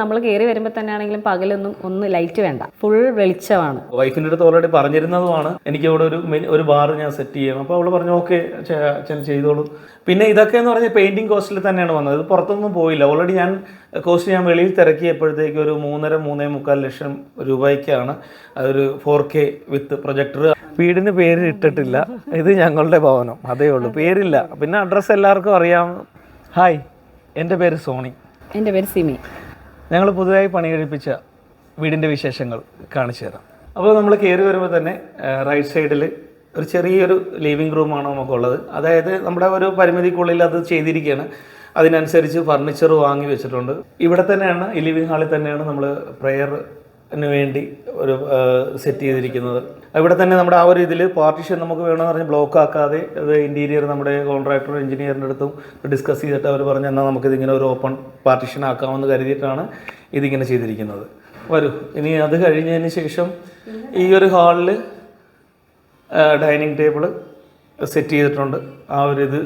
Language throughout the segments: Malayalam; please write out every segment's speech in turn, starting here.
നമ്മൾ കയറി വരുമ്പോൾ തന്നെ ആണെങ്കിലും പകലൊന്നും ഒന്ന് ലൈറ്റ് വേണ്ട. ഫുൾ വെളിച്ചമാണ്. വൈഫിന്റെ അടുത്ത് ഓൾറെഡി പറഞ്ഞിരുന്നതുമാണ്. എനിക്ക് ഇവിടെ ഒരു ഒരു ബാർ ഞാൻ സെറ്റ് ചെയ്യണം. അപ്പോൾ അവൾ പറഞ്ഞു ഓക്കെ അച്ഛൻ ചെയ്തോളൂ. പിന്നെ ഇതൊക്കെ എന്ന് പറഞ്ഞാൽ പെയിന്റിങ് കോസ്റ്റിൽ തന്നെയാണ് വന്നത്. ഇത് പുറത്തൊന്നും പോയില്ല. ഓൾറെഡി ഞാൻ കോസ്റ്റ് ഞാൻ വെളിയിൽ തിരക്കിയപ്പോഴത്തേക്ക് ഒരു മൂന്നര മൂന്നേ മുക്കാൽ ലക്ഷം രൂപയ്ക്കാണ് അതൊരു ഫോർ കെ വിത്ത് പ്രൊജക്ടർ വീടിന് പേര് ഇട്ടിട്ടില്ല. ഇത് ഞങ്ങളുടെ ഭവനം. അതേ ഉള്ളൂ. പേരില്ല. പിന്നെ അഡ്രസ്സ് എല്ലാവർക്കും അറിയാം. ഹായ് എന്റെ പേര് സോണി. എന്റെ പേര് സിമി. ഞങ്ങൾ പുതുതായി പണി കഴിപ്പിച്ച വീടിന്റെ വിശേഷങ്ങൾ കാണിച്ചു തരാം. അപ്പോൾ നമ്മൾ കയറി വരുമ്പോൾ തന്നെ റൈറ്റ് സൈഡിൽ ഒരു ചെറിയൊരു ലിവിങ് റൂമാണ് നമുക്കുള്ളത്. അതായത് നമ്മുടെ ഒരു പരിമിതിക്കുള്ളിൽ അത് ചെയ്തിരിക്കുകയാണ്. അതിനനുസരിച്ച് ഫർണിച്ചർ വാങ്ങി വെച്ചിട്ടുണ്ട്. ഇവിടെ തന്നെയാണ് ഈ ലിവിങ് ഹാളിൽ തന്നെയാണ് നമ്മൾ പ്രെയറിന് വേണ്ടി ഒരു സെറ്റ് ചെയ്തിരിക്കുന്നത്. ഇവിടെ തന്നെ നമ്മുടെ ആ ഒരു ഇതിൽ പാർട്ടിഷൻ നമുക്ക് വേണമെന്ന് പറഞ്ഞ് ബ്ലോക്ക് ആക്കാതെ അത് ഇന്റീരിയർ നമ്മുടെ കോൺട്രാക്ടർ എഞ്ചിനീയറിന്റെ അടുത്തും ഡിസ്കസ് ചെയ്തിട്ട് അവർ പറഞ്ഞ് എന്നാൽ നമുക്കിതിങ്ങനെ ഒരു ഓപ്പൺ പാർട്ടിഷൻ ആക്കാമെന്ന് കരുതിയിട്ടാണ് ഇതിങ്ങനെ ചെയ്തിരിക്കുന്നത്. വരൂ ഇനി അത് കഴിഞ്ഞതിന് ശേഷം ഈ ഒരു ഹാളിൽ ഡൈനിങ് ടേബിൾ സെറ്റ് ചെയ്തിട്ടുണ്ട്. ആ ഒരു ഇത്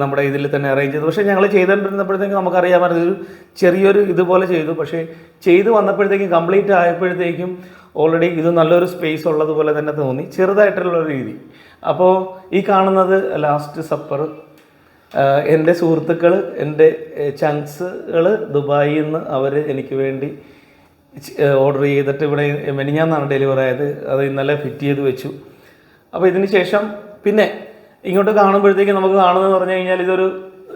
നമ്മുടെ ഇതിൽ തന്നെ അറേഞ്ച് ചെയ്തു. പക്ഷേ ഞങ്ങൾ ചെയ്തുകൊണ്ടിരുന്നപ്പോഴത്തേക്കും നമുക്കറിയാമായിരുന്നു ഒരു ചെറിയൊരു ഇതുപോലെ ചെയ്തു. പക്ഷേ ചെയ്തു വന്നപ്പോഴത്തേക്കും കംപ്ലീറ്റ് ആയപ്പോഴത്തേക്കും ഓൾറെഡി ഇത് നല്ലൊരു സ്പേസ് ഉള്ളതുപോലെ തന്നെ തോന്നി. ചെറുതായിട്ടുള്ള രീതി. അപ്പോൾ ഈ കാണുന്നത് ലാസ്റ്റ് സപ്പർ എന്റെ സുഹൃത്തുക്കൾ എന്റെ ചങ്ക്സുകൾ ദുബായിൽ നിന്ന് അവർ എനിക്ക് വേണ്ടി ഓർഡർ ചെയ്തിട്ട് ഇവിടെ മെനിഞ്ഞാന്നാണ് ഡെലിവറി ആയത്. അത് ഇന്നലെ ഫിറ്റ് ചെയ്ത് വെച്ചു. അപ്പോൾ ഇതിന് ശേഷം പിന്നെ ഇങ്ങോട്ട് കാണുമ്പോഴത്തേക്ക് നമുക്ക് കാണുന്നതെന്ന് പറഞ്ഞു കഴിഞ്ഞാൽ ഇതൊരു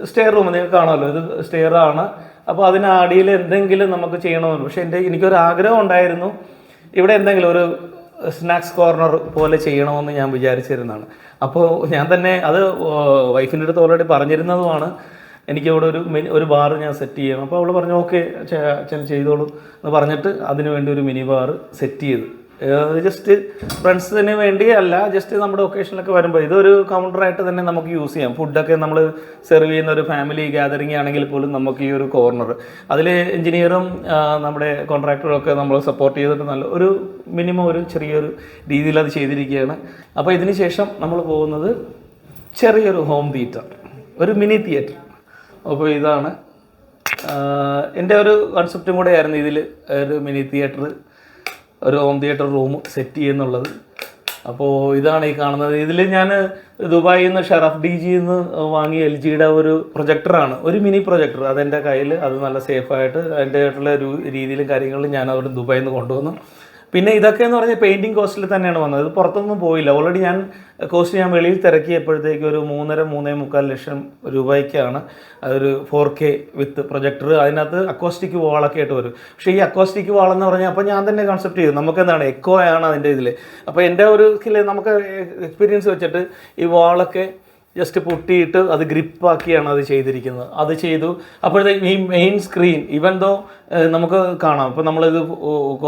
സ്റ്റെയർ റൂം നിങ്ങൾക്ക് കാണുമല്ലോ. ഇത് സ്റ്റെയർ ആണ്. അപ്പോൾ അതിന് അടിയിൽ എന്തെങ്കിലും നമുക്ക് ചെയ്യണമെന്ന് പക്ഷേ എന്റെ എനിക്കൊരു ആഗ്രഹം ഉണ്ടായിരുന്നു. ഇവിടെ എന്തെങ്കിലും ഒരു സ്നാക്സ് കോർണർ പോലെ ചെയ്യണമെന്ന് ഞാൻ വിചാരിച്ചിരുന്നതാണ്. അപ്പോൾ ഞാൻ തന്നെ അത് വൈഫിന്റെ അടുത്ത് ഓൾറെഡി പറഞ്ഞിരുന്നതുമാണ്. എനിക്ക് ഇവിടെ ഒരു മിനി ഒരു ബാർ ഞാൻ സെറ്റ് ചെയ്യണം. അപ്പോൾ അവൾ പറഞ്ഞു ഓക്കെ അച്ഛൻ ചെയ്തോളൂ എന്ന് പറഞ്ഞിട്ട് അതിനുവേണ്ടി ഒരു മിനി ബാർ സെറ്റ് ചെയ്തു. ജസ്റ്റ് ഫ്രണ്ട്സിന് വേണ്ടി അല്ല ജസ്റ്റ് നമ്മുടെ ഒക്കേഷനിലൊക്കെ വരുമ്പോൾ ഇതൊരു കൗണ്ടറായിട്ട് തന്നെ നമുക്ക് യൂസ് ചെയ്യാം. ഫുഡൊക്കെ നമ്മൾ സെർവ് ചെയ്യുന്ന ഒരു ഫാമിലി ഗ്യാതറിംഗ് ആണെങ്കിൽ പോലും നമുക്ക് ഈ ഒരു കോർണർ അതിൽ എഞ്ചിനീയറും നമ്മുടെ കോൺട്രാക്ടറും ഒക്കെ നമ്മൾ സപ്പോർട്ട് ചെയ്തിട്ട് നല്ല ഒരു മിനിമം ഒരു ചെറിയൊരു രീതിയിൽ അത് ചെയ്തിരിക്കുകയാണ്. അപ്പോൾ ഇതിന് ശേഷം നമ്മൾ പോകുന്നത് ചെറിയൊരു ഹോം തിയേറ്റർ ഒരു മിനി തിയേറ്റർ അപ്പോൾ ഇതാണ് എന്റെ ഒരു കൺസെപ്റ്റും കൂടെ ആയിരുന്നു ഇതിൽ ഒരു മിനി തിയേറ്റർ ഒരു ഹോം തിയേറ്റർ റൂം സെറ്റ് ചെയ്യുന്നുള്ളത്. അപ്പോൾ ഇതാണ് ഈ കാണുന്നത്. ഇതിൽ ഞാൻ ദുബായിൽ നിന്ന് ഷറഫ് ഡി ജിയിൽ നിന്ന് വാങ്ങിയ എൽ ജിയുടെ ഒരു പ്രൊജക്ടറാണ് ഒരു മിനി പ്രൊജക്ടർ അതെന്റെ കയ്യിൽ അത് നല്ല സേഫായിട്ട് അതിന്റെ ആയിട്ടുള്ള രീതിയിലും കാര്യങ്ങളിലും ഞാൻ അവിടെ ദുബായിൽ നിന്ന് കൊണ്ടുവന്നു. പിന്നെ ഇതൊക്കെ എന്ന് പറഞ്ഞാൽ പെയിന്റിങ് കോസ്റ്റിൽ തന്നെയാണ് വന്നത്. ഇത് പുറത്തൊന്നും പോയില്ല. ഓൾറെഡി ഞാൻ കോസ്റ്റ് ഞാൻ വെളിയിൽ തിരക്കിയപ്പോഴത്തേക്ക് ഒരു മൂന്നര മൂന്നേ മുക്കാൽ ലക്ഷം രൂപയ്ക്കാണ് അതൊരു ഫോർ കെ വിത്ത് പ്രൊജക്ടർ അതിനകത്ത് അക്കോസ്റ്റിക് വാളൊക്കെ ആയിട്ട് വരും. പക്ഷേ ഈ അക്കോസ്റ്റിക് വാൾ എന്ന് പറഞ്ഞാൽ അപ്പോൾ ഞാൻ തന്നെ കൺസെപ്റ്റ് ചെയ്തു. നമുക്ക് എന്താണ് എക്കോ ആണ് അതിന്റെ ഇതിൽ അപ്പോൾ എന്റെ ഒരു സ്കില്ല് നമുക്ക് എക്സ്പീരിയൻസ് വെച്ചിട്ട് ഈ വാളൊക്കെ ജസ്റ്റ് പൊട്ടിയിട്ട് അത് ഗ്രിപ്പാക്കിയാണ് അത് ചെയ്തിരിക്കുന്നത്. അത് ചെയ്തു. അപ്പോഴത്തേക്ക് ഈ മെയിൻ സ്ക്രീൻ ഇവൻ ദോ നമുക്ക് കാണാം. ഇപ്പോൾ നമ്മളിത്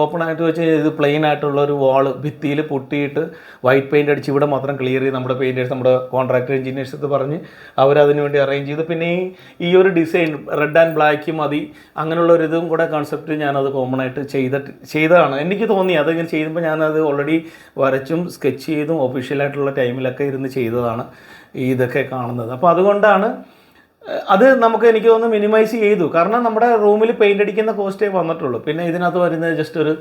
ഓപ്പൺ ആയിട്ട് വെച്ച് ഇത് പ്ലെയിൻ ആയിട്ടുള്ള ഒരു വാൾ ഭിത്തിയിൽ പൊട്ടിയിട്ട് വൈറ്റ് പെയിന്റ് അടിച്ച് ഇവിടെ മാത്രം ക്ലിയർ ചെയ്ത് നമ്മുടെ പെയിന്റേഴ്സ് നമ്മുടെ കോൺട്രാക്ടർ എഞ്ചിനീയേഴ്സ് ഇത് പറഞ്ഞ് അവരതിന് വേണ്ടി അറേഞ്ച് ചെയ്ത്. പിന്നെ ഈ ഈ ഒരു ഡിസൈൻ റെഡ് ആൻഡ് ബ്ലാക്ക് മതി അങ്ങനെയുള്ള ഒരു ഇതും കൂടെ കൺസെപ്റ്റ് ഞാനത് കോമൺ ആയിട്ട് ചെയ്തിട്ട് ചെയ്തതാണ്. എനിക്ക് തോന്നി അതിങ്ങനെ ചെയ്യുമ്പോൾ ഞാനത് ഓൾറെഡി വരച്ചും സ്കെച്ച് ചെയ്തും ഒഫീഷ്യലായിട്ടുള്ള ടൈമിലൊക്കെ ഇരുന്ന് ചെയ്തതാണ്. ഇതൊക്കെ കാണുന്നത്. അപ്പോൾ അതുകൊണ്ടാണ് അത് നമുക്ക് എനിക്ക് തോന്നുന്നു മിനിമൈസ് ചെയ്തു. കാരണം നമ്മുടെ റൂമിൽ പെയിന്റ് അടിക്കുന്ന കോസ്റ്റേ വന്നിട്ടുള്ളൂ. പിന്നെ ഇതിനകത്ത് വരുന്നത് ജസ്റ്റ് ഒരു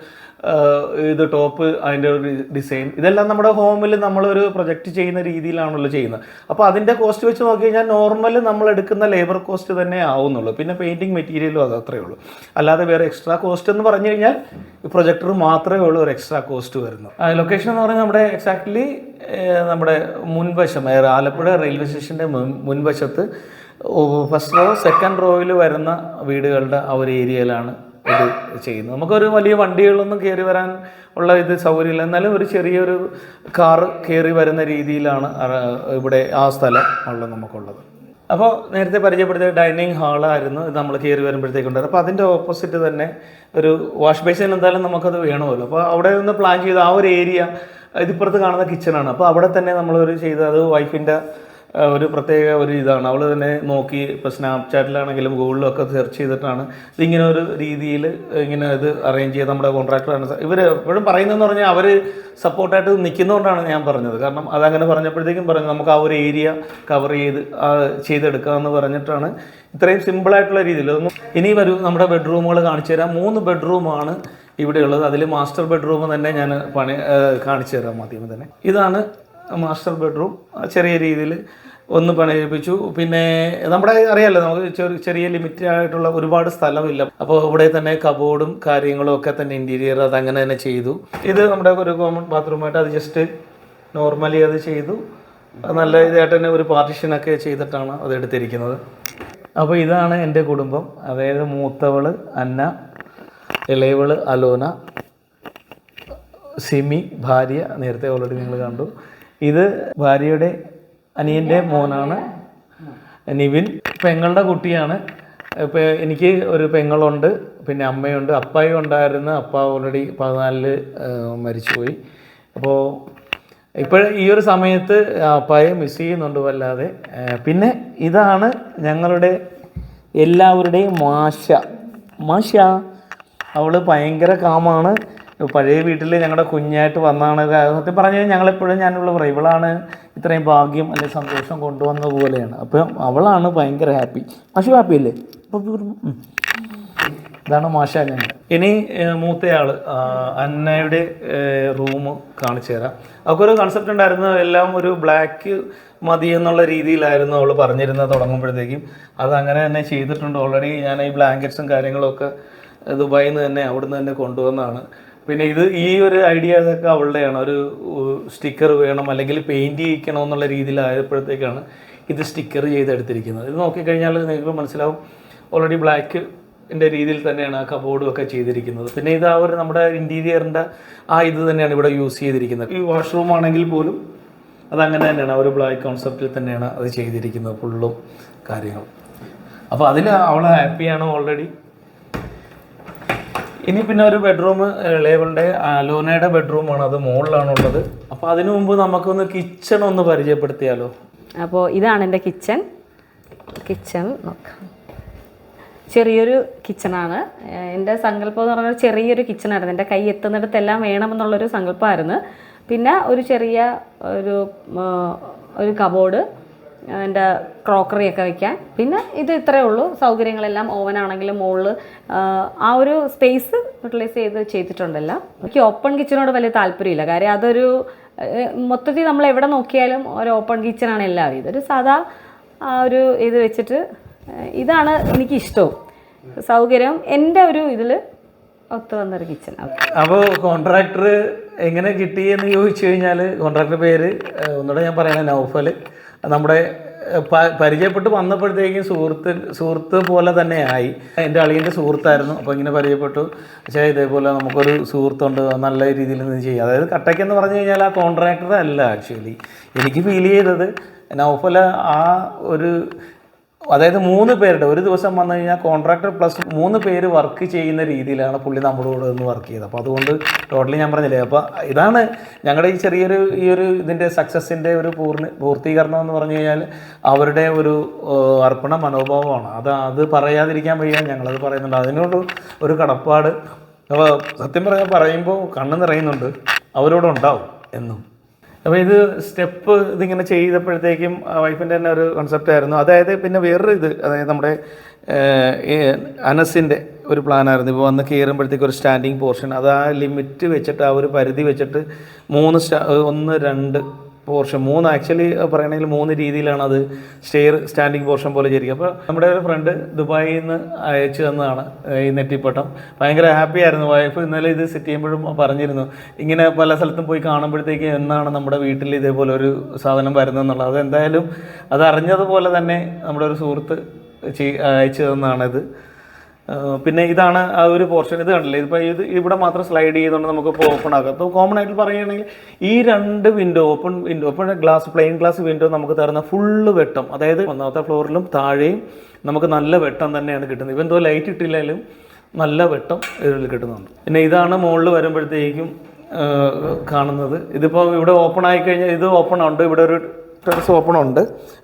ഇത് ടോപ്പ് അതിന്റെ ഒരു ഡിസൈൻ ഇതെല്ലാം നമ്മുടെ ഹോമിൽ നമ്മളൊരു പ്രൊജക്റ്റ് ചെയ്യുന്ന രീതിയിലാണല്ലോ ചെയ്യുന്നത്. അപ്പോൾ അതിന്റെ കോസ്റ്റ് വെച്ച് നോക്കി കഴിഞ്ഞാൽ നോർമൽ നമ്മൾ എടുക്കുന്ന ലേബർ കോസ്റ്റ് തന്നെ ആവുന്നുള്ളൂ. പിന്നെ പെയിന്റിങ് മെറ്റീരിയലും അത് അത്രയേ ഉള്ളൂ. അല്ലാതെ വേറെ എക്സ്ട്രാ കോസ്റ്റ് എന്ന് പറഞ്ഞു കഴിഞ്ഞാൽ പ്രൊജക്ടർ മാത്രമേ ഉള്ളൂ ഒരു എക്സ്ട്രാ കോസ്റ്റ് വരുന്നത് ലൊക്കേഷൻ എന്ന് പറഞ്ഞാൽ നമ്മുടെ എക്സാക്ട്ലി നമ്മുടെ മുൻവശം ആലപ്പുഴ റെയിൽവേ സ്റ്റേഷന്റെ മുൻ മുൻവശത്ത് ഫസ്റ്റ് റോ സെക്കൻഡ് റോയിൽ വരുന്ന വീടുകളുടെ ആ ഒരു ഏരിയയിലാണ് ഇത് ചെയ്യുന്നത്. നമുക്കൊരു വലിയ വണ്ടികളൊന്നും കയറി വരാൻ ഉള്ള ഇത് സൗകര്യമില്ല. എന്നാലും ഒരു ചെറിയൊരു കാറ് കയറി വരുന്ന രീതിയിലാണ് ഇവിടെ ആ സ്ഥലം ഉള്ളത് നമുക്കുള്ളത്. അപ്പോൾ നേരത്തെ പരിചയപ്പെടുത്തിയ ഡൈനിങ് ഹാളായിരുന്നു ഇത് നമ്മൾ കയറി വരുമ്പോഴത്തേക്കുണ്ടായിരുന്നു അപ്പോൾ അതിന്റെ ഓപ്പോസിറ്റ് തന്നെ ഒരു വാഷ് ബേസിൻ എന്തായാലും നമുക്കത് വേണമല്ലോ. അപ്പോൾ അവിടെ നിന്ന് പ്ലാൻ ചെയ്ത് ആ ഒരു ഏരിയ ഇതിപ്പുറത്ത് കാണുന്ന കിച്ചണാണ് അപ്പോൾ അവിടെ തന്നെ നമ്മളൊരു ചെയ്തത് വൈഫിന്റെ ഒരു പ്രത്യേക ഒരു ഇതാണ്. അവൾ തന്നെ നോക്കി ഇപ്പോൾ സ്നാപ്ചാറ്റിലാണെങ്കിലും ഗൂഗിളിലും ഒക്കെ സെർച്ച് ചെയ്തിട്ടാണ് ഇതിങ്ങനെ ഒരു രീതിയിൽ ഇങ്ങനെ ഇത് അറേഞ്ച് ചെയ്ത് നമ്മുടെ കോൺട്രാക്ടറാണ് ഇവർ എപ്പോഴും പറയുന്നതെന്ന് പറഞ്ഞാൽ അവർ സപ്പോർട്ടായിട്ട് നിൽക്കുന്നതുകൊണ്ടാണ് ഞാൻ പറഞ്ഞത്. കാരണം അതങ്ങനെ പറഞ്ഞപ്പോഴത്തേക്കും പറഞ്ഞു നമുക്ക് ആ ഒരു ഏരിയ കവർ ചെയ്ത് ചെയ്തെടുക്കുക എന്ന് പറഞ്ഞിട്ടാണ് ഇത്രയും സിമ്പിളായിട്ടുള്ള രീതിയിൽ. ഒന്നും ഇനി വരൂ നമ്മുടെ ബെഡ്റൂമുകൾ കാണിച്ചു തരാം. മൂന്ന് ബെഡ്റൂമാണ് ഇവിടെയുള്ളത് അതിൽ മാസ്റ്റർ ബെഡ്റൂം തന്നെ ഞാൻ പണി കാണിച്ചു തരാം ആദ്യമേ തന്നെ. ഇതാണ് മാസ്റ്റർ ബെഡ്റൂം ചെറിയ രീതിയിൽ ഒന്ന് പണിയിപ്പിച്ചു പിന്നെ നമ്മുടെ അറിയാമല്ലോ നമുക്ക് ചെറിയ ചെറിയ ലിമിറ്റഡ് ആയിട്ടുള്ള ഒരുപാട് സ്ഥലമില്ല. അപ്പോൾ ഇവിടെ തന്നെ കബോർഡും കാര്യങ്ങളും ഒക്കെ തന്നെ ഇന്റീരിയർ അത് അങ്ങനെ തന്നെ ചെയ്തു. ഇത് നമ്മുടെ ഒരു കോമൺ ബാത്റൂമായിട്ട് അത് ജസ്റ്റ് നോർമലി അത് ചെയ്തു. നല്ല ഇതായിട്ട് തന്നെ ഒരു പാർട്ടിഷനൊക്കെ ചെയ്തിട്ടാണ് അത് എടുത്തിരിക്കുന്നത്. അപ്പോൾ ഇതാണ് എന്റെ കുടുംബം. അതായത് മൂത്തവൾ അന്ന ഇളയവൾ അലോന സിമി ഭാര്യ നേരത്തെ ഓൾറെഡി നിങ്ങൾ കണ്ടു. ഇത് ഭാര്യയുടെ അനിയന്റെ മോനാണ്. നിവിൻ പെങ്ങളുടെ കുട്ടിയാണ്. ഇപ്പോൾ എനിക്ക് ഒരു പെങ്ങളുണ്ട് പിന്നെ അമ്മയുണ്ട്. അപ്പായും ഉണ്ടായിരുന്നു. അപ്പ ഓൾറെഡി പതിനാലിൽ മരിച്ചുപോയി. അപ്പോൾ ഇപ്പോൾ ഈ ഒരു സമയത്ത് അപ്പായെ മിസ് ചെയ്യുന്നുണ്ട് വല്ലാതെ. പിന്നെ ഇതാണ് ഞങ്ങളുടെ എല്ലാവരുടെയും മാഷ. മാഷ അവൾ ഭയങ്കര കാമാണ് പഴയ വീട്ടിൽ ഞങ്ങളുടെ കുഞ്ഞായിട്ട് വന്നാണ്. സത്യം പറഞ്ഞു ഞങ്ങളെപ്പോഴും ഞാനുള്ള പറയും ഇവളാണ് ഇത്രയും ഭാഗ്യം അല്ലെ സന്തോഷം കൊണ്ടുവന്ന പോലെയാണ്. അപ്പം അവളാണ് ഭയങ്കര ഹാപ്പി മാഷു ഹാപ്പി അല്ലേ? ഇതാണ് മാഷ ഞങ്ങൾ ഇനി മൂത്തയാൾ അന്നയുടെ റൂം കാണിച്ചു തരാം. അവൾക്കൊരു കൺസെപ്റ്റ് ഉണ്ടായിരുന്നു. എല്ലാം ഒരു ബ്ലാക്ക് മതി എന്നുള്ള രീതിയിലായിരുന്നു അവൾ പറഞ്ഞിരുന്നത് തുടങ്ങുമ്പോഴത്തേക്കും. അത് അങ്ങനെ തന്നെ ചെയ്തിട്ടുണ്ട്. ഓൾറെഡി ഞാൻ ഈ ബ്ലാങ്കറ്റ്സും കാര്യങ്ങളൊക്കെ ദുബായിന്ന് തന്നെ അവിടുന്ന് തന്നെ കൊണ്ടുവന്നതാണ്. പിന്നെ ഇത് ഈ ഒരു ഐഡിയ ഇതൊക്കെ അവളുടെയാണ്. ഒരു സ്റ്റിക്കർ വേണം അല്ലെങ്കിൽ പെയിന്റ് ചെയ്യിക്കണം എന്നുള്ള രീതിയിലായപ്പോഴത്തേക്കാണ് ഇത് സ്റ്റിക്കർ ചെയ്തെടുത്തിരിക്കുന്നത്. ഇത് നോക്കിക്കഴിഞ്ഞാൽ നിങ്ങൾക്ക് മനസ്സിലാവും. ഓൾറെഡി ബ്ലാക്ക് ന്റെ രീതിയിൽ തന്നെയാണ് ആ കബോർഡും ഒക്കെ ചെയ്തിരിക്കുന്നത്. പിന്നെ ഇത് ആ ഒരു നമ്മുടെ ഇന്റീരിയറിന്റെ ആ ഇത് തന്നെയാണ് ഇവിടെ യൂസ് ചെയ്തിരിക്കുന്നത്. ഈ വാഷ്റൂം ആണെങ്കിൽ പോലും അതങ്ങനെ തന്നെയാണ്. ഒരു ബ്ലാക്ക് കോൺസെപ്റ്റിൽ തന്നെയാണ് അത് ചെയ്തിരിക്കുന്നത്. ഫുള്ളും കാര്യങ്ങളും. അപ്പോൾ അതിൽ അവൾ ഹാപ്പിയാണ് ഓൾറെഡി ഇനി പിന്നെ ഒരു ബെഡ്റൂം ഇളയവളുടെ അലോനയുടെ ബെഡ്റൂമാണ് അത് മുകളിലാണുള്ളത് അപ്പോൾ അതിനു മുമ്പ് നമുക്കൊന്ന് കിച്ചൺ ഒന്ന് പരിചയപ്പെടുത്തിയാലോ? അപ്പോൾ ഇതാണ് എന്റെ കിച്ചൺ കിച്ചൺ നോക്കാം. ചെറിയൊരു കിച്ചണാണ് എന്റെ സങ്കല്പം എന്ന് പറഞ്ഞാൽ ചെറിയൊരു കിച്ചണായിരുന്നു എന്റെ കൈ എത്തുന്നിടത്തെല്ലാം വേണമെന്നുള്ളൊരു സങ്കല്പമായിരുന്നു. പിന്നെ ഒരു ചെറിയ ഒരു ഒരു കബോർഡ് എന്റെ ക്രോക്കറി ഒക്കെ വയ്ക്കാൻ പിന്നെ ഇത് ഇത്രയേ ഉള്ളൂ. സൗകര്യങ്ങളെല്ലാം ഓവനാണെങ്കിലും മുകളിൽ ആ ഒരു സ്പേസ് യൂട്ടിലൈസ് ചെയ്ത് ചെയ്തിട്ടുണ്ടല്ലോ. എനിക്ക് ഓപ്പൺ കിച്ചനോട് വലിയ താല്പര്യമില്ല. കാര്യം അതൊരു മൊത്തത്തിൽ നമ്മൾ എവിടെ നോക്കിയാലും ഒരു ഓപ്പൺ കിച്ചനാണ് എല്ലാവരും. ഇതൊരു സാധാ ആ ഒരു ഇത് വെച്ചിട്ട് ഇതാണ് എനിക്കിഷ്ടവും. സൗകര്യം എന്റെ ഒരു ഇതിൽ ഒത്തു വന്നൊരു കിച്ചൺ അപ്പോൾ കോൺട്രാക്ടർ എങ്ങനെ കിട്ടി എന്ന് ചോദിച്ചു കഴിഞ്ഞാൽ കോൺട്രാക്ടർ പേര് ഒന്നുകൂടെ ഞാൻ പറയണേ നൗഫൽ നമ്മുടെ പരിചയപ്പെട്ട് വന്നപ്പോഴത്തേക്കും സുഹൃത്ത് സുഹൃത്ത് പോലെ തന്നെ ആയി. എന്റെ അളിയന്റെ സുഹൃത്തായിരുന്നു അപ്പോൾ ഇങ്ങനെ പരിചയപ്പെട്ടു. പക്ഷേ ഇതേപോലെ നമുക്കൊരു സുഹൃത്തുണ്ട് നല്ല രീതിയിൽ നിന്ന് ചെയ്യാം. അതായത് കട്ടയ്ക്കെന്ന് പറഞ്ഞു കഴിഞ്ഞാൽ ആ കോൺട്രാക്ടർ അല്ല ആക്ച്വലി. എനിക്ക് ഫീൽ ചെയ്തത് നൗഫല ആ ഒരു അതായത് മൂന്ന് പേരുടെ ഒരു ദിവസം വന്നു കഴിഞ്ഞാൽ കോൺട്രാക്ടർ പ്ലസ് മൂന്ന് പേര് വർക്ക് ചെയ്യുന്ന രീതിയിലാണ് പുള്ളി നമ്മളോട് ഒന്ന് വർക്ക് ചെയ്തത്. അപ്പോൾ അതുകൊണ്ട് ടോട്ടലി ഞാൻ പറഞ്ഞില്ലേ അപ്പോൾ ഇതാണ് ഞങ്ങളുടെ ഈ ചെറിയൊരു ഈ ഒരു ഇതിന്റെ സക്സസിന്റെ ഒരു പൂർണ പൂർത്തീകരണം എന്ന് പറഞ്ഞു കഴിഞ്ഞാൽ അവരുടെ ഒരു അർപ്പണ മനോഭാവമാണ്. അത് അത് പറയാതിരിക്കാൻ വയ്യ ഞങ്ങളത് പറയുന്നുണ്ട്. അതിനോട് ഒരു കടപ്പാട്. അപ്പോൾ സത്യം പറഞ്ഞാൽ പറയുമ്പോൾ കണ്ണ് നിറയുന്നുണ്ട് അവരോടുണ്ടാവും എന്നും. അപ്പോൾ ഇത് സ്റ്റെപ്പ് ഇതിങ്ങനെ ചെയ്തപ്പോഴത്തേക്കും വൈഫിന്റെ തന്നെ ഒരു കൺസെപ്റ്റ് ആയിരുന്നു. അതായത് പിന്നെ വേറൊരു ഇത് അതായത് നമ്മുടെ അനസിന്റെ ഒരു പ്ലാനായിരുന്നു ഇപ്പോൾ വന്ന് കയറുമ്പോഴത്തേക്ക് ഒരു സ്റ്റാൻഡിങ് പോർഷൻ അത് ആ ലിമിറ്റ് വെച്ചിട്ട് ആ ഒരു പരിധി വെച്ചിട്ട് മൂന്ന് സ്റ്റാ ഒന്ന് രണ്ട് പോർഷൻ മൂന്ന് ആക്ച്വലി പറയണമെങ്കിൽ മൂന്ന് രീതിയിലാണ് അത് സ്റ്റെയർ സ്റ്റാൻഡിങ് പോർഷൻ പോലെ ചെയ്തിരിക്കുക അപ്പോൾ നമ്മുടെ ഒരു ഫ്രണ്ട് ദുബായിൽ നിന്ന് അയച്ചു തന്നതാണ് ഈ നെറ്റിപ്പട്ടം. ഭയങ്കര ഹാപ്പി ആയിരുന്നു വൈഫ് ഇന്നലെ ഇത് സെറ്റ് ചെയ്യുമ്പോഴും പറഞ്ഞിരുന്നു ഇങ്ങനെ പല സ്ഥലത്തും പോയി കാണുമ്പോഴത്തേക്ക് എന്നാണ് നമ്മുടെ വീട്ടിൽ ഇതേപോലെ ഒരു സാധനം വരുന്നതെന്നുള്ളത്? അതെന്തായാലും അത് അറിഞ്ഞതുപോലെ തന്നെ നമ്മുടെ ഒരു സുഹൃത്ത് അയച്ചു തന്നതാണിത്. പിന്നെ ഇതാണ് ആ ഒരു പോർഷൻ ഇത് കണ്ടില്ലേ? ഇതിപ്പോൾ ഇത് ഇവിടെ മാത്രം സ്ലൈഡ് ചെയ്തുകൊണ്ട് നമുക്കിപ്പോൾ ഓപ്പൺ ആക്കാം. അപ്പോൾ കോമൺ ആയിട്ട് പറയുകയാണെങ്കിൽ ഈ രണ്ട് window open window open glass plain glass window നമുക്ക് തരുന്ന ഫുള്ള് വെട്ടം അതായത് ഒന്നാമത്തെ ഫ്ലോറിലും താഴെയും നമുക്ക് നല്ല വെട്ടം തന്നെയാണ് കിട്ടുന്നത്. ഇവൻ എന്തോ ലൈറ്റ് ഇട്ടില്ലെങ്കിലും നല്ല വെട്ടം ഇതിൽ കിട്ടുന്നുണ്ട്. പിന്നെ ഇതാണ് മുകളിൽ വരുമ്പോഴത്തേക്കും കാണുന്നത്. ഇതിപ്പോൾ ഇവിടെ ഓപ്പൺ ആയി കഴിഞ്ഞാൽ ഇത് ഓപ്പൺ ഉണ്ട്. ഇവിടെ ഒരു ടെറസ് ഓപ്പൺ ഉണ്ട്.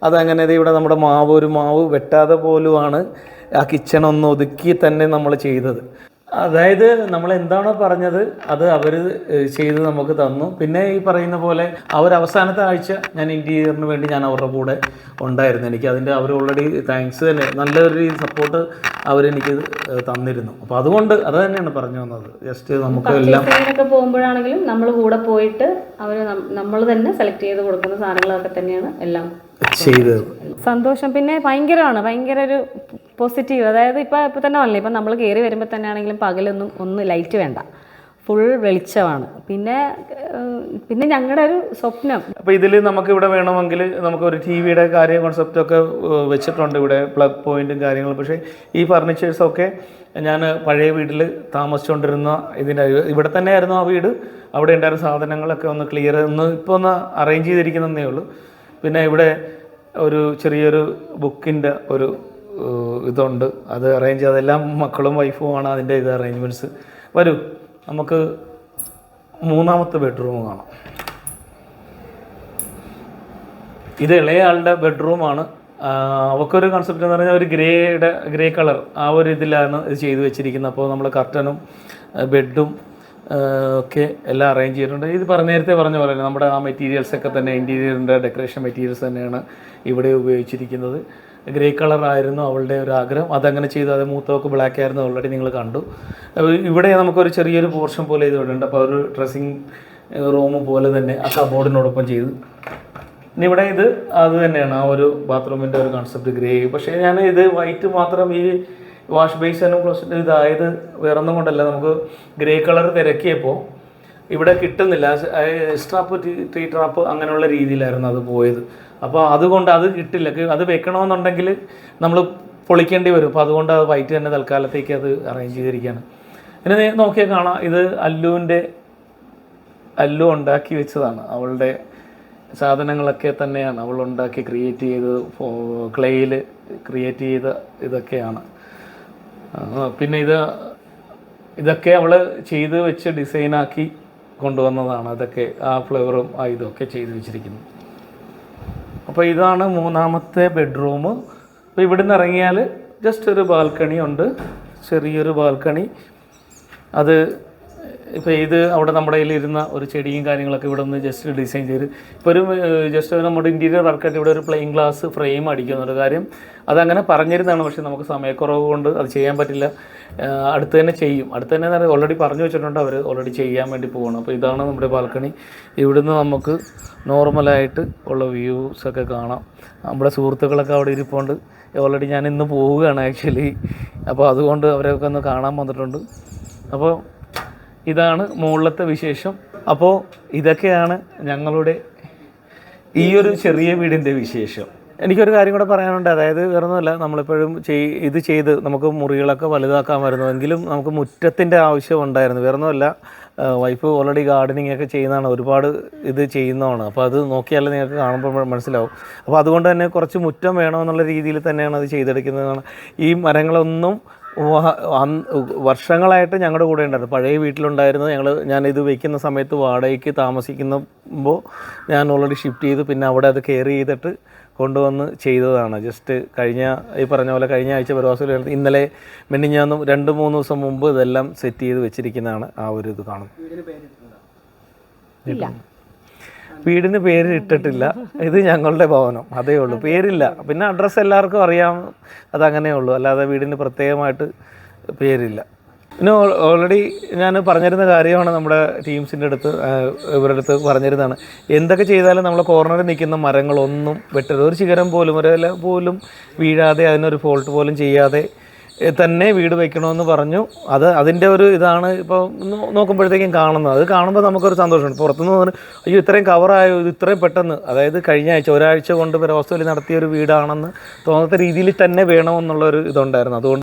അതങ്ങനെ ഇവിടെ നമ്മുടെ മാവ് ഒരു മാവ് വെട്ടാതെ പോലുമാണ്. ആ കിച്ചൺ ഒന്ന് ഒതുക്കി തന്നെ നമ്മൾ ചെയ്തത്. അതായത് നമ്മൾ എന്താണോ പറഞ്ഞത് അത് അവർ ചെയ്ത് നമുക്ക് തന്നു. പിന്നെ ഈ പറയുന്ന പോലെ അവർ അവസാനത്തെ ആഴ്ച ഞാൻ ഇന്റീരിയറിന് വേണ്ടി ഞാൻ അവരുടെ കൂടെ ഉണ്ടായിരുന്നു. എനിക്ക് അതിന്റെ അവർ ഓൾറെഡി താങ്ക്സ് തന്നെ നല്ലൊരു സപ്പോർട്ട് അവരെനിക്ക് തന്നിരുന്നു. അപ്പോൾ അതുകൊണ്ട് അത് തന്നെയാണ് പറഞ്ഞു വന്നത്. ജസ്റ്റ് നമുക്ക് എല്ലാം പോകുമ്പോഴാണെങ്കിലും നമ്മൾ കൂടെ പോയിട്ട് അവർ നമ്മൾ തന്നെ സെലക്ട് ചെയ്ത് കൊടുക്കുന്ന സാധനങ്ങളൊക്കെ തന്നെയാണ് എല്ലാം. ചെയ്തത്. സന്തോഷം. പിന്നെ ഭയങ്കരമാണ്. ഭയങ്കര ഒരു പോസിറ്റീവ് അതായത് ഇപ്പോൾ ഇപ്പോൾ തന്നെ വന്നില്ല ഇപ്പം നമ്മൾ കയറി വരുമ്പോൾ തന്നെ ആണെങ്കിലും പകലൊന്നും ഒന്ന് ലൈറ്റ് വേണ്ട. ഫുൾ വെളിച്ചമാണ്. പിന്നെ പിന്നെ ഞങ്ങളുടെ ഒരു സ്വപ്നം. അപ്പോൾ ഇതിൽ നമുക്ക് ഇവിടെ വേണമെങ്കിൽ നമുക്ക് ഒരു ടി വിയുടെ കാര്യം കോൺസെപ്റ്റൊക്കെ വെച്ചിട്ടുണ്ട് ഇവിടെ പ്ലഗ് പോയിന്റും കാര്യങ്ങളും. പക്ഷേ ഈ ഫർണിച്ചേഴ്സൊക്കെ ഞാൻ പഴയ വീട്ടിൽ താമസിച്ചുകൊണ്ടിരുന്ന ഇതിന്റെ ഇവിടെ തന്നെയായിരുന്നു ആ വീട്. അവിടെ ഉണ്ടായിരുന്ന സാധനങ്ങളൊക്കെ ഒന്ന് ക്ലിയർ ഒന്ന് ഇപ്പോൾ ഒന്ന് അറേഞ്ച് ചെയ്തിരിക്കുന്നതേ ഉള്ളൂ. പിന്നെ ഇവിടെ ഒരു ചെറിയൊരു ബുക്കിന്റെ ഒരു ഇതുണ്ട്. അത് അറേഞ്ച് അതെല്ലാം മക്കളും വൈഫുമാണ് അതിന്റെ ഇത് അറേഞ്ച്മെന്റ്സ് വരൂ നമുക്ക് മൂന്നാമത്തെ ബെഡ്റൂം കാണാം. ഇത് ഇളയ ആളുടെ ബെഡ്റൂമാണ് അവൾക്കൊരു കൺസെപ്റ്റ് എന്ന് പറഞ്ഞാൽ ഒരു ഗ്രേയുടെ ഗ്രേ കളർ ആ ഒരു ഇതിലാണ് ഇത് ചെയ്തു വെച്ചിരിക്കുന്നത്. അപ്പോൾ നമ്മൾ കർട്ടനും ബെഡും ഒക്കെ എല്ലാം അറേഞ്ച് ചെയ്തിട്ടുണ്ട്. ഇത് പറഞ്ഞ നേരത്തെ പറഞ്ഞ പോലെ നമ്മുടെ ആ മെറ്റീരിയൽസ് ഒക്കെ തന്നെ ഇന്റീരിയറിന്റെ ഡെക്കറേഷൻ മെറ്റീരിയൽസ് തന്നെയാണ് ഇവിടെ ഉപയോഗിച്ചിരിക്കുന്നത്. ഗ്രേ കളർ ആയിരുന്നു അവളുടെ ഒരു ആഗ്രഹം. അതങ്ങനെ ചെയ്തു. അത് മൂത്തവർക്ക് ബ്ലാക്ക് ആയിരുന്നു. ഓൾറെഡി നിങ്ങൾ കണ്ടു. ഇവിടെ നമുക്കൊരു ചെറിയൊരു പോർഷൻ പോലെ ഇത് ഉണ്ട് അപ്പോൾ ഒരു ഡ്രസ്സിങ് റൂം പോലെ തന്നെ ആ കബോർഡിനോടൊപ്പം ചെയ്തു. ഇനി ഇവിടെ ഇത് അത് തന്നെയാണ്. ആ ഒരു ബാത്റൂമിന്റെ ഒരു കൺസെപ്റ്റ് ഗ്രേ പക്ഷേ ഞാൻ ഇത് വൈറ്റ് മാത്രം ഈ വാഷ് ബേസിനും ക്ലോസറ്റും ഇതായത് വേറൊന്നും കൊണ്ടല്ല. നമുക്ക് ഗ്രേ കളർ തിരക്കിയപ്പോൾ ഇവിടെ കിട്ടുന്നില്ല. സ്ട്രാപ്പ് ട്രീ ട്രാപ്പ് അങ്ങനെയുള്ള രീതിയിലായിരുന്നു അത് പോയത്. അപ്പോൾ അതുകൊണ്ട് അത് കിട്ടില്ല. അത് വെക്കണമെന്നുണ്ടെങ്കിൽ നമ്മൾ പൊളിക്കേണ്ടി വരും. അപ്പോൾ അതുകൊണ്ട് അത് വൈറ്റ് തന്നെ തൽക്കാലത്തേക്ക് അത് അറേഞ്ച് ചെയ്തിരിക്കുകയാണ്. പിന്നെ നോക്കിയാൽ കാണാം. ഇത് അല്ലുവിന്റെ അല്ലു ഉണ്ടാക്കി വെച്ചതാണ്. അവളുടെ സാധനങ്ങളൊക്കെ തന്നെയാണ് അവൾ ഉണ്ടാക്കി ക്രിയേറ്റ് ചെയ്ത് ക്ലേയിൽ ക്രിയേറ്റ് ചെയ്ത ഇതൊക്കെയാണ്. പിന്നെ ഇത് ഇതൊക്കെ അവൾ ചെയ്ത് വെച്ച് ഡിസൈനാക്കി കൊണ്ടുവന്നതാണ്. അതൊക്കെ ആ ഫ്ലേവറും ആ ഇതൊക്കെ ചെയ്ത് വെച്ചിരിക്കുന്നു. അപ്പോൾ ഇതാണ് മൂന്നാമത്തെ ബെഡ്റൂം. അപ്പോൾ ഇവിടുന്ന് ഇറങ്ങിയാൽ ജസ്റ്റ് ഒരു ബാൽക്കണി ഉണ്ട് ചെറിയൊരു ബാൽക്കണി. അത് ഇപ്പോൾ ഇത് അവിടെ നമ്മുടെ ഇരുന്ന ഒരു ചെടിയും കാര്യങ്ങളൊക്കെ ഇവിടെ നിന്ന് ജസ്റ്റ് ഡിസൈൻ ചെയ്ത് ഇപ്പോൾ ഒരു ജസ്റ്റ് നമ്മുടെ ഇന്റീരിയർ വർക്കായിട്ട് ഇവിടെ ഒരു പ്ലെയിൻ ഗ്ലാസ് ഫ്രെയിം അടിക്കുന്നുണ്ട് കാര്യം അതങ്ങനെ പറഞ്ഞിരുന്നതാണ്. പക്ഷേ നമുക്ക് സമയക്കുറവ് കൊണ്ട് അത് ചെയ്യാൻ പറ്റില്ല. അടുത്ത് തന്നെ ചെയ്യും. അടുത്ത് തന്നെ ഓൾറെഡി പറഞ്ഞു വെച്ചിട്ടുണ്ട് അവർ ഓൾറെഡി ചെയ്യാൻ വേണ്ടി പോകണം അപ്പോൾ ഇതാണ് നമ്മുടെ ബാൽക്കണി. ഇവിടുന്ന് നമുക്ക് നോർമലായിട്ട് ഉള്ള വ്യൂസ് ഒക്കെ കാണാം. നമ്മുടെ സുഹൃത്തുക്കളൊക്കെ അവിടെ ഇരിപ്പുണ്ട്. ഓൾറെഡി ഞാൻ ഇന്ന് പോവുകയാണ് ആക്ച്വലി അപ്പോൾ അതുകൊണ്ട് അവരെയൊക്കെ ഒന്ന് കാണാൻ വന്നിട്ടുണ്ട്. അപ്പോൾ ഇതാണ് മുകളിലത്തെ വിശേഷം. അപ്പോൾ ഇതൊക്കെയാണ് ഞങ്ങളുടെ ഈ ഒരു ചെറിയ വീടിന്റെ വിശേഷം. എനിക്കൊരു കാര്യം കൂടെ പറയാനുണ്ട്. അതായത് വേറൊന്നുമല്ല നമ്മളിപ്പോഴും ചെയ് ഇത് ചെയ്ത് നമുക്ക് മുറികളൊക്കെ വലുതാക്കാൻ വരുന്നു എങ്കിലും നമുക്ക് മുറ്റത്തിന്റെ ആവശ്യം ഉണ്ടായിരുന്നു. വേറൊന്നുമല്ല വൈഫ് ഓൾറെഡി ഗാർഡനിങ് ഒക്കെ ചെയ്യുന്നതാണ്. ഒരുപാട് ഇത് ചെയ്യുന്നതാണ്. അപ്പോൾ അത് നോക്കിയാലേ നിങ്ങൾക്ക് കാണുമ്പോൾ മനസ്സിലാവും. അപ്പോൾ അതുകൊണ്ട് തന്നെ കുറച്ച് മുറ്റം വേണമെന്നുള്ള രീതിയിൽ തന്നെയാണ് അത് ചെയ്തെടുക്കുന്നതാണ് ഈ മരങ്ങളൊന്നും വർഷങ്ങളായിട്ട് ഞങ്ങളുടെ കൂടെ ഉണ്ടായിരുന്നു. പഴയ വീട്ടിലുണ്ടായിരുന്നത് ഞങ്ങൾ ഞാൻ ഇത് വയ്ക്കുന്ന സമയത്ത് വാടകയ്ക്ക് താമസിക്കുമ്പോൾ ഞാൻ ഓൾറെഡി ഷിഫ്റ്റ് ചെയ്തു പിന്നെ അവിടെ അത് കെയർ ചെയ്തിട്ട് കൊണ്ടുവന്ന് ചെയ്തതാണ്. ജസ്റ്റ് കഴിഞ്ഞ ഈ പറഞ്ഞ പോലെ കഴിഞ്ഞ ആഴ്ച പ്രവാസികൾ ഇന്നലെ മെന്നിഞ്ഞാന്നും രണ്ട് മൂന്ന് ദിവസം മുമ്പ് ഇതെല്ലാം സെറ്റ് ചെയ്ത് വെച്ചിരിക്കുന്നതാണ് ആ ഒരു ഇത് കാണുന്നത്. വീടിന് പേര് ഇട്ടിട്ടില്ല. ഇത് ഞങ്ങളുടെ ഭവനം. അതേ ഉള്ളൂ. പേരില്ല. പിന്നെ അഡ്രസ്സ് എല്ലാവർക്കും അറിയാം. അതങ്ങനെ ഉള്ളൂ. അല്ലാതെ വീടിന് പ്രത്യേകമായിട്ട് പേരില്ല. പിന്നെ ഓൾറെഡി ഞാൻ പറഞ്ഞിരുന്ന കാര്യമാണ് നമ്മുടെ ടീംസിന്റെ അടുത്ത് ഇവരുടെ അടുത്ത് പറഞ്ഞിരുന്നതാണ്. എന്തൊക്കെ ചെയ്താലും നമ്മൾ കോർണറിൽ നിൽക്കുന്ന മരങ്ങളൊന്നും വെട്ടരുത്. ഒരു ശിഖരം പോലും ഒരു പോലും വീഴാതെ അതിനൊരു ഫോൾട്ട് പോലും ചെയ്യാതെ തന്നെ വീട് വെക്കണമെന്ന് പറഞ്ഞു. അത് അതിന്റെ ഒരു ഇതാണ് ഇപ്പോൾ നോക്കുമ്പോഴത്തേക്കും കാണുന്നത്. അത് കാണുമ്പോൾ നമുക്കൊരു സന്തോഷമുണ്ട്. പുറത്തുനിന്ന് പറഞ്ഞു അയ്യോ ഇത്രയും കവറായോ ഇത് ഇത്രയും പെട്ടെന്ന്. അതായത് കഴിഞ്ഞ ആഴ്ച ഒരാഴ്ച കൊണ്ട് പെരോസ്തോലി നടത്തിയ ഒരു വീടാണെന്ന് തോന്നാത്ത രീതിയിൽ തന്നെ വേണമെന്നുള്ളൊരു ഇതുണ്ടായിരുന്നു. അതുകൊണ്ട്